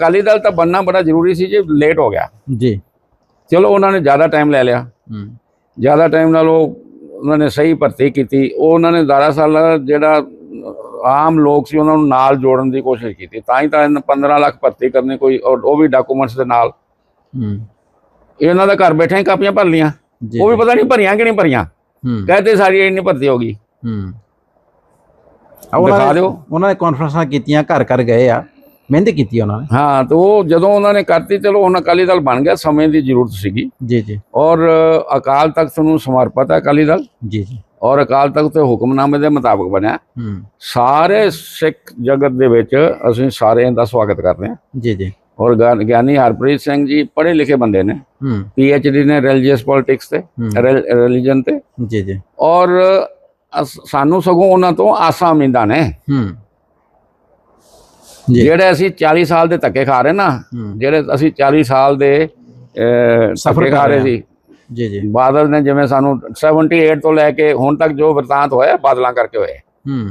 ਅਕਾਲੀ ਦਲ ਤਾਂ ਬੰਨਾ ਬੜਾ ਜ਼ਰੂਰੀ ਸੀ ਜੀ ਲੇਟ ਹੋ ਗਿਆ। ਜੀ। ਚਲੋ ਉਹਨਾਂ ਨੇ ਜ਼ਿਆਦਾ ਟਾਈਮ ਲੈ ਲਿਆ। ਹੂੰ। ਜ਼ਿਆਦਾ ਟਾਈਮ ਨਾਲ ਉਹ ਉਹਨਾਂ ਨੇ ਸਹੀ ਭਰਤੀ ਕੀਤੀ। ਉਹ ਉਹਨਾਂ ਨੇ ਦਰਅਸਲ ਜਿਹੜਾ ਆਮ ਲੋਕ ਸੀ ਉਹਨਾਂ ਨੂੰ ਨਾਲ ਜੋੜਨ ਦੀ ਕੋਸ਼ਿਸ਼ ਕੀਤੀ। ਤਾਂ ਹੀ ਤਾਂ ਇਹਨਾਂ 15 ਲੱਖ ਭਰਤੀ ਕਰਨੀ ਕੋਈ ਔਰ ਉਹ ਵੀ ਡਾਕੂਮੈਂਟਸ ਦੇ ਨਾਲ। ਹੂੰ। ਇਹਨਾਂ ਦਾ ਘਰ ਬੈਠੇ ਹੀ ਕਾਪੀਆਂ ਭਰ ਲੀਆਂ ਉਹ ਵੀ ਪਤਾ ਨਹੀਂ ਭਰੀਆਂ ਕਿ ਨਹੀਂ ਭਰੀਆਂ। ਹੂੰ। ਕਹਤੇ ਸਾਰੀ ਇੰਨੀ ਭਰਤੀ ਹੋ ਗਈ। ਹੂੰ। ਦਿਖਾ ਦਿਓ। ਉਹਨਾਂ ਨੇ ਕਾਨਫਰੰਸਾਂ ਕੀਤੀਆਂ ਘਰ ਘਰ ਗਏ ਆ। ਮਿਹਨਤ ਕੀਤੀ ਉਹਨਾਂ ਨੇ। ਹਾਂ ਤੇ ਉਹ ਜਦੋਂ ਉਹਨਾਂ ਨੇ ਕਰਤੀ ਚਲੋ ਹੁਣ ਅਕਾਲੀ ਦਲ ਬਣ ਗਿਆ ਸਮੇਂ ਦੀ ਜ਼ਰੂਰਤ ਸੀਗੀ। ਜੀ ਜੀ। ਔਰ ਅਕਾਲ ਤਖਤ ਨੂੰ ਸਮਰਪਿਤ ਹੈ ਅਕਾਲੀ ਦਲ। ਜੀ ਜੀ। ਔਰ ਅਕਾਲ ਤਖਤ ਦੇ ਹੁਕਮਨਾਮੇ ਦੇ ਮੁਤਾਬਕ ਬਣਿਆ। ਸਾਰੇ ਸਿੱਖ ਜਗਤ ਦੇ ਵਿੱਚ ਅਸੀਂ ਸਾਰਿਆਂ ਦਾ ਸਵਾਗਤ ਕਰਦੇ ਹਾਂ। ਜੀ ਜੀ। ਔਰ ਗਿਆਨ- ਹਰਪ੍ਰੀਤ ਸਿੰਘ ਜੀ ਪੜ੍ਹੇ ਲਿਖੇ ਬੰਦੇ ਨੇ। ਪੀ ਐਚ ਡੀ ਨੇ ਰਿਲੀਜੀਅਸ ਪੋਲਿਟਿਕਸ ਤੇ। ਰਿਲੀਜਨ ਤੇ। ਜੀ ਜੀ। ਔਰ ਸਾਨੂੰ ਸਗੋਂ ਉਹਨਾਂ ਤੋਂ ਆਸਾਂ ਉਮੀਦਾਂ ਨੇ। ਜਿਹੜੇ ਅਸੀਂ 40 ਸਾਲ ਦੇ ਧੱਕੇ ਖਾ ਰਹੇ ਨਾ ਜਿਹੜੇ ਅਸੀਂ 40 ਸਾਲ ਦੇ ਸਫ਼ਰ ਖਾ ਰਹੇ ਸੀ। ਜੀ ਜੀ। ਬਾਦਲ ਨੇ ਜਿਵੇਂ ਸਾਨੂੰ 78 ਤੋਂ ਲੈ ਕੇ ਹੁਣ ਤੱਕ ਜੋ ਵਰਤਾਂਤ ਹੋਇਆ ਬਾਦਲਾਂ ਕਰਕੇ ਹੋਏ ਹੂੰ।